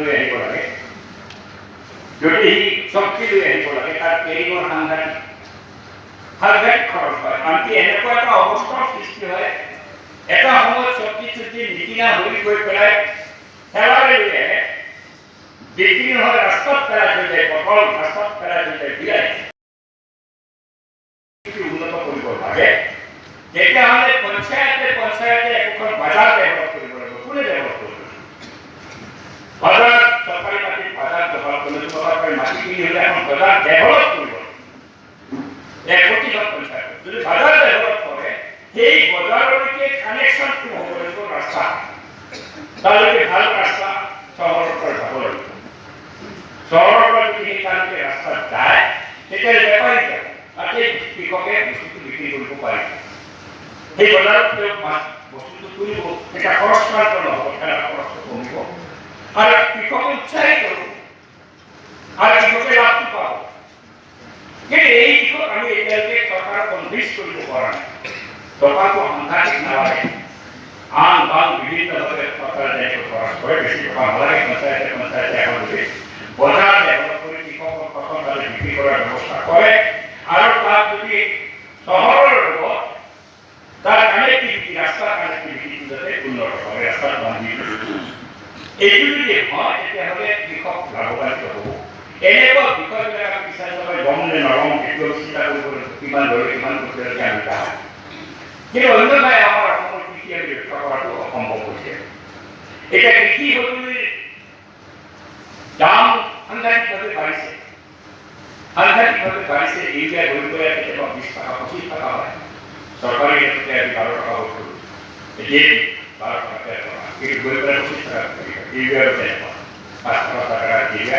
আহিব লাগে। যদি চব্জি লৈ আহিব লাগে তাৰ কেৰিঙৰ সাংঘাতিক সাংঘাতিক খৰচ হয়। আনকি এনেকুৱা এটা অৱস্থাৰ সৃষ্টি হয়। এটা সময়ত চব্জি চব্জি নিকিনা হৈ গৈ পেলাই ঠেলাৰে লৈ আহে। বিক্ৰী নহয়, ৰাস্তাত পেলাই থৈ যায় পটল ৰাস্তাত পেলাই থৈ যায় যদি উন্নত কৰিব লাগে। তেতিয়াহ'লে পঞ্চায়তে পঞ্চায়তে একোখন বজাৰ ডেভেলপ কৰিব লাগিব। কোনে ডেভেলপ কৰিব? কৰিব কৰিব চহৰৰ পৰা যাব লাগিব চহৰৰ পৰা যদি যায় তেতিয়া যাব তাতে কৃষকে বস্তুটো বিক্ৰী কৰিব পাৰিব সেই বজাৰত তেওঁ বস্তুটো তুলিব তেতিয়া খৰচ মাত্ৰ নহ'ব খেলা কমিব আৰু কৃষকে উৎসাহিত হ'ব আৰু কৃষকে লাভটো পাব এই দিশত আমি এতিয়ালৈকে চৰকাৰক কনভিন্স কৰিব পৰা নাই টকাটো সাংঘাতিক নালাগে আন, বান বিভিন্নভাৱে চৰকাৰে যেনেকৈ খৰচ কৰে বেছি টকা নালাগে পঞ্চায়তে পঞ্চায়তে এখন বজাৰ ডেভেলপ কৰি কৃষকৰ ফচল তাতে বিক্ৰী কৰাৰ ব্যৱস্থা কৰে আৰু তাত যদি চহৰৰ লগত তাৰ কানেক্টিভিটি ৰাস্তাৰ কানেক্টিভিটিটো যাতে উন্নত হয় ৰাস্তাত বান্ধি এইটো যদি হয় তেতিয়াহ'লে কৃষক লাভৱান্বিত হ'ব এনেকুৱা বিষয়বিলাক আমি বিচাৰি চাবলৈ আমি আমি দাম সাংঘাতিকভাৱে বাঢ়িছে সাংঘাতিকভাৱে বাঢ়িছে ইউৰিয়া গৈ গৈ কেতিয়াবা টকা পঁচিছ টকা হয়। চৰকাৰী আজি বাৰ টকা বাৰ টকা তেৰ টকা তেনেকুৱা পাঁচ টকা টকা ইউৰিয়া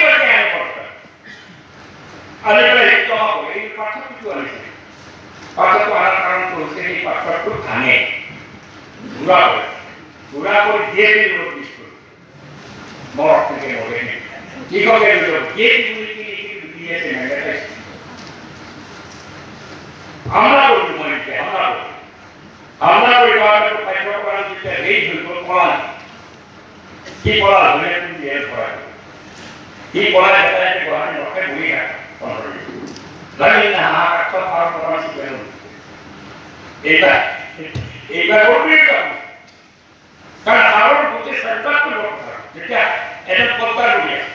এই কৰি দিয়ে বুলি কৃষকে নিজৰ দিয়ে বুলি কিনি কিনি দি আছে মেগনেটাইজ হামলা কৰিলোঁ মই এতিয়া হামলা কৰিলোঁ হামলা কৰি লোৱাৰ পাঠ্যক্ৰম যেতিয়া ৰেজ হৈ গ'ল পলাই সি পলা তুমি দিয়ে পলাই সি পলাই পেলাই গুৱাহাটী নখে বহি থাকে পোন্ধৰ দিন কাম কাৰণ সাৰৰ গোটেই চৰকাৰটো এটা। পত্তা কৰি আছে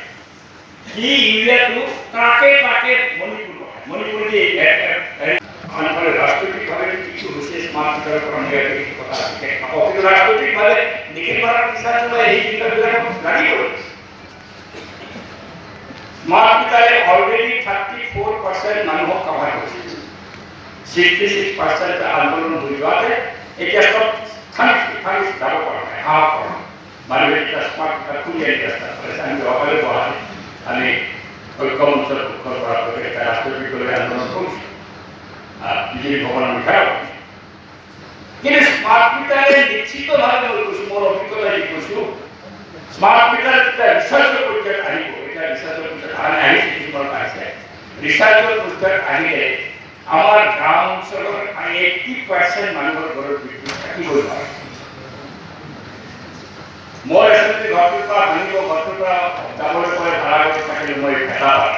সি ইউৰিয়াটো তাকে তাকে মণিপুৰ পঠায় যে আনফালে ৰাজনৈতিকভাৱে কিছু হৈছে স্মাৰ্ট মিটাৰৰ পৰা কথা আছে। কিন্তু ৰাজনৈতিকভাৱে নিখেল কৰাৰ এই চিন্তাবিলাকক লাগিব স্মাৰ্ট থাৰ্টি ফ'ৰ পাৰ্চেণ্ট মানুহক কভাৰ কৰিছে ছিক্সটি ছিক্স পাৰ্চেণ্ট আন্দোলন যোৱাতে এতিয়া চব থানিছ থানিছ যাব পৰা নাই নাই মানুহে এতিয়া স্মাৰ্ট মিটাৰ খুলি আনি কৰিছে আমি অকলে গুৱাহাটীত আমি ঐক্য মঞ্চৰ পক্ষৰ পৰা এটা ৰাষ্ট্ৰবিষয়লৈ আন্দোলন কৰিছোঁ। বিজেপি ভৱনৰ বিষয়ে কিন্তু স্মাৰ্ট মিটাৰে নিশ্চিতভাৱে মই কৈছোঁ মোৰ অভিজ্ঞতা দি কৈছোঁ স্মাৰ্ট মিটাৰ ৰিচাৰ্চৰ পৰ্যায়ত আহিলে আমাৰ গাঁও অঞ্চলৰ এইটি পাৰ্চেণ্ট মানুহৰ ঘৰত বিদ্যুৎ থাকিবই পাৰে মই আচলতে ঘৰটোৰ পৰা ভাঙিব ঘৰটোৰ পৰা যাবলৈ মই ভাড়া কৰি থাকিলোঁ মই ভেটাপাৰা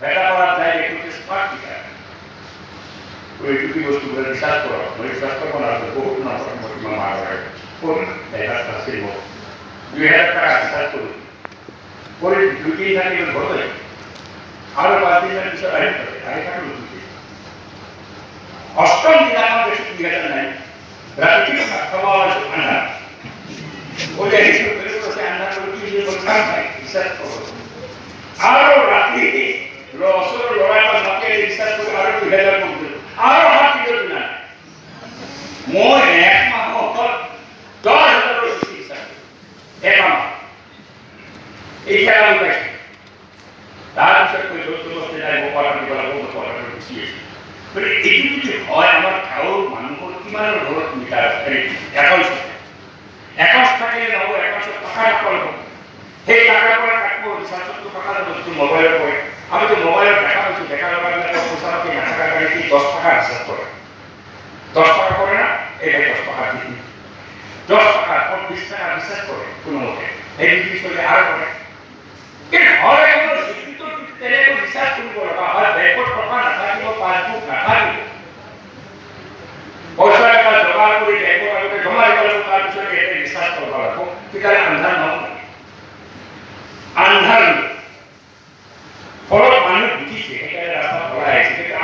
ভেটাপাৰাত যাই দেখোঁ স্মাৰ্ট মিটাৰ এইটো কি বস্তু বোলে ৰিচাৰ্জ কৰক মই ৰিচাৰ্জ কৰিব নালাগে বহুত নম্বৰ মই কিমান মাৰ লাগে কোন এহেজাৰ নাছিল মোক দুই হেজাৰ টকা ৰিচাৰ্জ কৰোঁ কৰি দুই তিনি থাকি ঘৰলৈ থাকিলোঁ দুই। অষ্টম দিনাখন বেছি দুই নাই। ৰাতি খাব আন্ধাৰ ওই আহিছোঁ বেলেগ কৈছে আন্ধাৰ কৰি কি বুলি কাম নাই ৰিচাৰ্জ কৰোঁ আৰু ৰাতি ওচৰৰ ল'ৰা এটা মাতি আৰু দুই হেজাৰ কৰিলোঁ আৰু অহা তিনিজন দিনা মই এক দহ হাজাৰৰ বেছি হিচাপ এক মাহ এই খেলা পাইছোঁ তাৰপিছত কৈ য'ত বস্তু নাই মোৰ পৰা দিব লাগিব মোৰ পৰা গুচি আহিছে গতিকে এইটো যদি হয় আমাৰ গাঁৱৰ মানুহৰ কিমান ঘৰত মিটাৰ আছে একাউণ্ট একাউণ্ট থাকিলে নহ'ব একাউণ্টত সেই টাকাৰ পৰা কাটিব ৰিচাৰ্জতো টকা যাব যিটো মোবাইলৰ পৰে আমিতো মোবাইলত দেখা পাইছোঁ ডেকা ল'ৰাবিলাকৰ পইচা পাতি নাথাকাৰ কাৰণে কি দহ টকা ৰিচাৰ্জ কৰে দহ টকা কৰে না এই ভাই দহ টকা দি দিম। দহ টকা কম বিশ টকা ৰিচাৰ্জ কৰে কোনোমতে সেই বিক্ৰী কৰিলে আৰু কৰে কিন্তু হয় এখন শিক্ষিত ৰিচাৰ্জ কৰিব লগা হয় বেংকত টকা নাথাকিব পাছবুক নাথাকিব পইচা এটা জমা কৰি বেংকৰ আগতে জমা দিব লাগিব তাৰপিছত ইয়াতে ৰিচাৰ্জ কৰিব লাগিব তেতিয়াহ'লে আন্ধাৰ নহ'ব আন্ধাৰ ফলত মানুহ বুজিছে সেইকাৰণে ৰাস্তাত ওলাই আহিছে কিন্তু আমি এই বিষয়ত ধৰিব লাগিব কিষাণ কৃষিবাদ কিষাণ সভাই জিলাৰ এইটো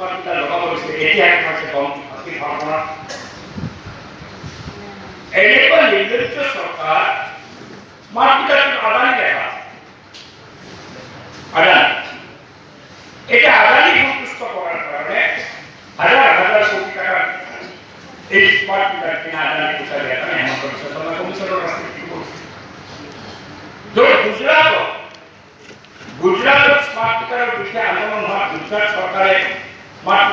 কৰা মানুহ স্মাৰ্ট মিটাৰ লগাব দিছে এতিয়া আছে কম অতি ভাৱনা এনেকুৱা নিৰ্লজ্জ চৰকাৰ স্মাৰ্ট মিটাৰটো আদানী দেখা আছে আদানী এতিয়া আদানী সন্তুষ্ট কৰাৰ কাৰণে হাজাৰ হাজাৰ কোটি টাকা এই স্মাৰ্ট মিটাৰ কিনা আদানী পইচা দিয়া কাৰণে হেমন্ত বিশ্ব শৰ্মা কমিশ্যনৰ ৰাজনীতি কৰিছে য'ত গুজৰাটত গুজৰাটত স্মাৰ্ট মিটাৰৰ বিৰুদ্ধে আন্দোলন হোৱা গুজৰাট চৰকাৰে বন্ধ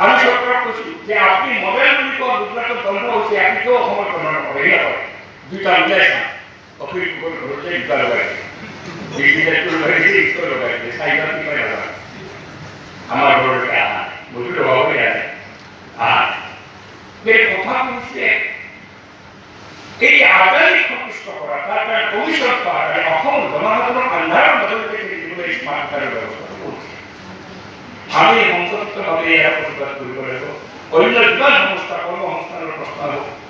আমি চৰকাৰক কৈছো যে আপুনি মোবাইল বুলি কোৱা গুজৰাটত বন্ধ হৈছে আপুনি কিয় কৰে এই কথা কৰা তাৰ কাৰণে কাৰণে অসমৰ জনসাধাৰণৰ আন্ধাৰৰ মাজলৈকে থাকিবলৈ স্মাৰ্ট মিটাৰৰ ব্যৱস্থা কৰিছে আমি সংযুক্তভাৱে এরা প্রতিবাদ কৰিব লাগিব অন্য কিবা সংস্থা কৰ্ম সংস্থানৰ প্ৰশ্ন হ'ব